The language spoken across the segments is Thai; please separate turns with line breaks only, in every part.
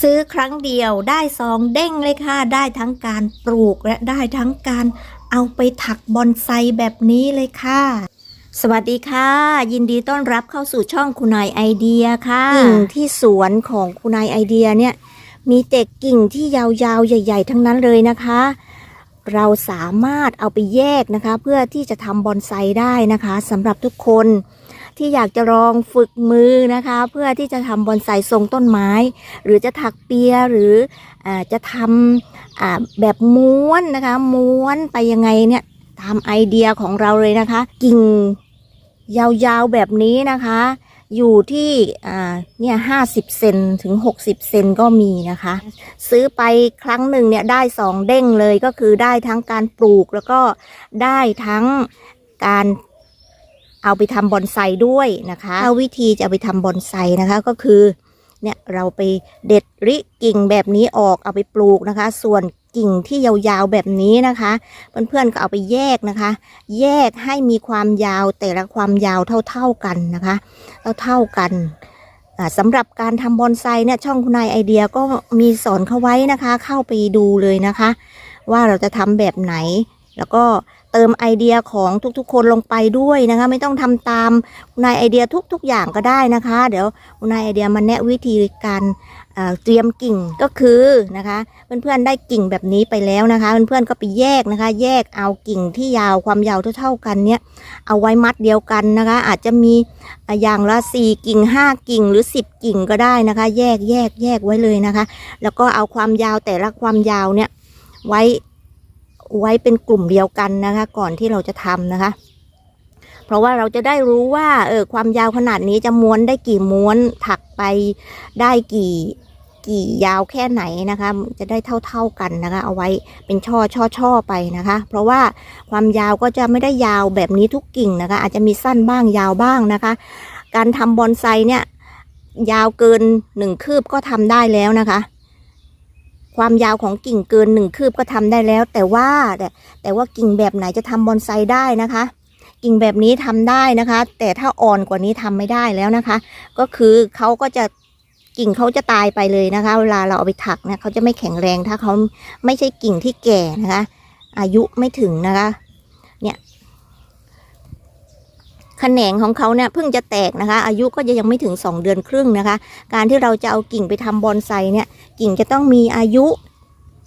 ซื้อครั้งเดียวได้ซองเด้งเลยค่ะ ได้ทั้งการปลูกและได้ทั้งการเอาไปถักบอนไซแบบนี้เลยค่ะสวัสดีค่ะ ยินดีต้อนรับเข้าสู่ช่องคุณนายไอเดียค่ะกิ่งที่สวนของคุณนายไอเดียเนี่ย มีแต่กิ่งที่ยาวๆ ใหญ่ ๆ ทั้งนั้นเลยนะคะ เราสามารถเอาไปแยกนะคะ เพื่อที่จะทำบอนไซได้นะคะสำหรับทุกคน ที่อยากจะลองฝึกมือนะคะ เพื่อที่จะทำบอนไซทรงต้นไม้ หรือจะถักเปียหรืออจะทำแบบม้วนนะคะ ม้วนไปยังไงเนี่ยตามไอเดียของเราเลยนะคะ กิ่งยาวๆแบบนี้นะคะ อยู่ที่เนี่ยห้าสิบเซนถึงหกสิบเซนก็มีนะคะ ซื้อไปครั้งหนึ่งเนี่ยได้สองเด้งเลยก็คือได้ทั้งการปลูกแล้วก็ได้ทั้งการ เอาไปทำบอนไซด้วยนะคะเอาวิธีจะเอาไปทำบอนไซนะคะก็คือเนี่ยเราไปเด็ดริกิ่งแบบนี้ออกเอาไปปลูกนะคะ ส่วนกิ่งที่ยาวๆแบบนี้นะคะ เพื่อนๆก็เอาไปแยกนะคะ แยกให้มีความยาวแต่ละความยาวเท่าๆกันนะคะเท่าๆกันอ่าสำหรับการทำบอนไซเนี่ยช่องคุณนายไอเดียก็มีสอนเขาไว้นะคะ เข้าไปดูเลยนะคะ ว่าเราจะทำแบบไหน แล้วก็เติมไอเดียของทุกๆ คนลงไปด้วยนะคะ ไม่ต้องทำตามคุณนายไอเดียทุกๆอย่างก็ได้นะคะ เดี๋ยวคุณนายไอเดียมาแนะวิธีการเเตรียมกิ่งก็คือนะคะ เพื่อนๆได้กิ่งแบบนี้ไปแล้วนะคะ เพื่อนๆก็ไปแยกนะคะ แยกเอากิ่งที่ยาวความยาวเท่าๆกันเนี่ยเอาไว้มัดเดียวกันนะคะ อาจจะมีอะอย่างละสี่กิ่งห้ากิ่งหรือสิบกิ่งก็ได้นะคะ แยกแยกแยกไว้เลยนะคะ แล้วก็เอาความยาวแต่ละความยาวเนี่ยไว้ ไว้เป็นกลุ่มเดียวกันนะคะ ก่อนที่เราจะทำนะคะ เพราะว่าเราจะได้รู้ว่าเออความยาวขนาดนี้จะม้วนได้กี่ม้วนถักไปได้กี่กี่ยาวแค่ไหนนะคะ จะได้เท่าๆกันนะคะ เอาไว้เป็นช่อช่อช่อไปนะคะ เพราะว่าความยาวก็จะไม่ได้ยาวแบบนี้ทุกกิ่งนะคะ อาจจะมีสั้นบ้างยาวบ้างนะคะ การทำบอนไซเนี่ยยาวเกินหนึ่งคืบก็ทำได้แล้วนะคะ ความยาวของกิ่งเกินหนึ่งคืบก็ทำได้แล้ว แต่ว่าแต่แต่ว่ากิ่งแบบไหนจะทำบอนไซได้นะคะ กิ่งแบบนี้ทำได้นะคะ แต่ถ้าอ่อนกว่านี้ทำไม่ได้แล้วนะคะ ก็คือเขาก็จะกิ่งเขาจะตายไปเลยนะคะ เวลาเราเอาไปถักเนี่ยเขาจะไม่แข็งแรงถ้าเขาไม่ใช่กิ่งที่แก่นะคะ อายุไม่ถึงนะคะ เนี่ย แขนงของเขาเนี่ยเพิ่งจะแตกนะคะ อายุก็จะยังไม่ถึงสองเดือนครึ่งนะคะ การที่เราจะเอากิ่งไปทำบอนไซเนี่ยกิ่งจะต้องมีอายุ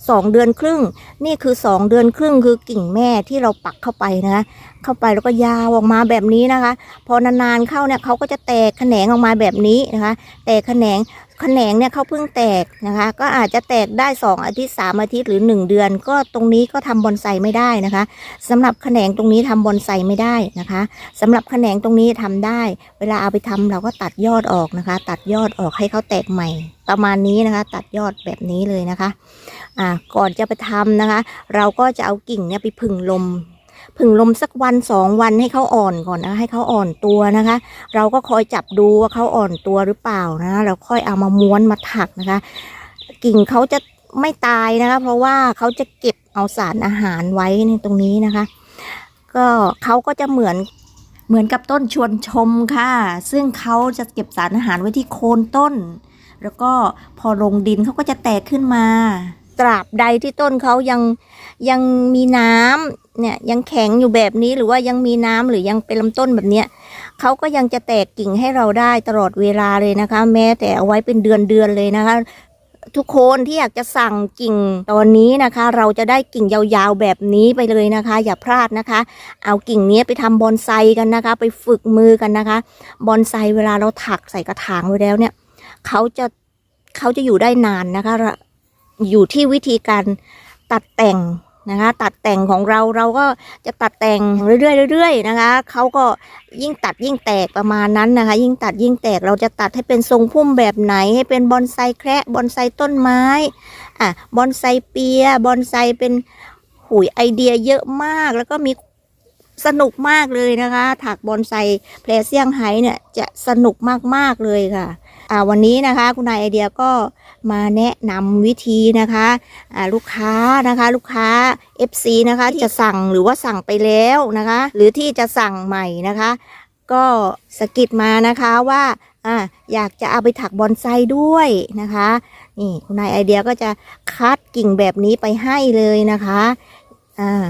สองเดือนครึ่ง นี่คือสองเดือนครึ่งคือกิ่งแม่ที่เราปักเข้าไปนะคะเข้าไปแล้วก็ยาวออกมาแบบนี้นะคะ พอนานๆเข้าเนี่ยเขาก็จะแตกแขนงออกมาแบบนี้นะคะ แตกแขนง แขนงเนี่ยเขาเพิ่งแตกนะคะ ก็อาจจะแตกได้สองอาทิตย์สามอาทิตย์หรือหนึ่งเดือน ก็ตรงนี้ก็ทำบอนไซไม่ได้นะคะสำหรับแขนงตรงนี้ทำบอนไซไม่ได้นะคะสำหรับแขนงตรงนี้ทำได้ เวลาเอาไปทำเราก็ตัดยอดออกนะคะ ตัดยอดออกให้เขาแตกใหม่ ประมาณนี้นะคะ ตัดยอดแบบนี้เลยนะคะอ่าก่อนจะไปทำนะคะ เราก็จะเอากิ่งเนี่ยไปผึ่งลม ผึ่งลมสักวันสองวันให้เขาอ่อนก่อนนะคะให้เขาอ่อนตัวนะคะ เราก็คอยจับดูว่าเขาอ่อนตัวหรือเปล่านะเราค่อยเอามาม้วนมาถักนะคะ กิ่งเขาจะไม่ตายนะคะ เพราะว่าเขาจะเก็บเอาสารอาหารไว้ในตรงนี้นะคะ ก็เขาก็จะเหมือนเหมือนกับต้นชวนชมค่ะ ซึ่งเขาจะเก็บสารอาหารไว้ที่โคนต้น แล้วก็พอลงดินเขาก็จะแตกขึ้นมา ตราบใดที่ต้นเขายังยังมีน้ำเนี่ยยังแข็งอยู่แบบนี้หรือว่ายังมีน้ำหรือยังเป็นลำต้นแบบเนี้ยเขาก็ยังจะแตกกิ่งให้เราได้ตลอดเวลาเลยนะคะ แม้แต่เอาไว้เป็นเดือนเดือนเลยนะคะ ทุกคนที่อยากจะสั่งกิ่งตอนนี้นะคะ เราจะได้กิ่งยาวๆแบบนี้ไปเลยนะคะ อย่าพลาดนะคะ เอากิ่งนี้ไปทำบอนไซกันนะคะ ไปฝึกมือกันนะคะบอนไซเวลาเราถักใส่กระถางไว้แล้วเนี่ยเขาจะเขาจะอยู่ได้นานนะคะ อยู่ที่วิธีการตัดแต่งนะคะ ตัดแต่งของเราเราก็จะตัดแต่งเรื่อยๆเรื่อยๆนะคะเขาก็ยิ่งตัดยิ่งแตกประมาณนั้นนะคะ ยิ่งตัดยิ่งแตกเราจะตัดให้เป็นทรงพุ่มแบบไหน ให้เป็นบอนไซแคระบอนไซต้นไม้อะบอนไซเปียบอนไซเป็นหุยไอเดียเยอะมากแล้วก็มีสนุกมากเลยนะคะ ถักบอนไซแพรเซียงไฮเนี่ยจะสนุกมากๆเลยค่ะ วันนี้นะคะคุณนายไอเดียก็มาแนะนำวิธีนะคะลูกค้านะคะลูกค้า FC นะคะที่จะสั่งหรือว่าสั่งไปแล้วนะคะ หรือที่จะสั่งใหม่นะคะ ก็สกิดมานะคะว่าอ่าอยากจะเอาไปถักบอนไซด้วยนะคะนี่คุณนายไอเดียก็จะคัดกิ่งแบบนี้ไปให้เลยนะคะอ่า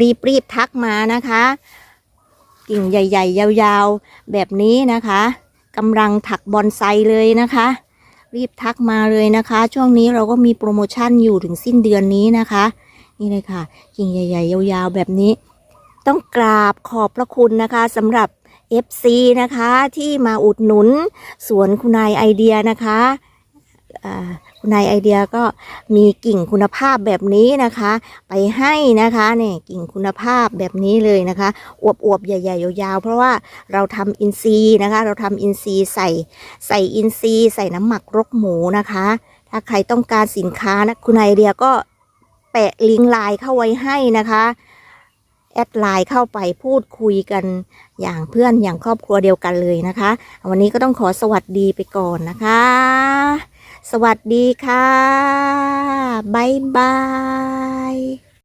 รีบรีบทักมานะคะ กิ่งใหญ่ ๆ ยาวๆ แบบนี้นะคะ กำลังถักบอนไซเลยนะคะ รีบทักมาเลยนะคะ ช่วงนี้เราก็มีโปรโมชั่นอยู่ถึงสิ้นเดือนนี้นะคะ นี่เลยค่ะ กิ่งใหญ่ ๆ ยาวๆ แบบนี้ ต้องกราบขอบพระคุณนะคะสำหรับ FC นะคะที่มาอุดหนุนสวนคุณนายไอเดียนะคะอ่า คุณนายไอเดียก็มีกิ่งคุณภาพแบบนี้นะคะ ไปให้นะคะเนี่กิ่งคุณภาพแบบนี้เลยนะคะอวบๆใหญ่ๆยาวๆเพราะว่าเราทำอินทรีนะคะ เราทำอินทรีใส่ใส่อินทรีใส่น้ำหมักรกหมูนะคะ ถ้าใครต้องการสินค้านะคุณนายไอเดียก็แปะลิงก์ไลน์เข้าไว้ให้นะคะแอดไลน์เข้าไปพูดคุยกันอย่างเพื่อนอย่างครอบครัวเดียวกันเลยนะคะ วันนี้ก็ต้องขอสวัสดีไปก่อนนะคะ สวัสดีค่ะ บ๊ายบาย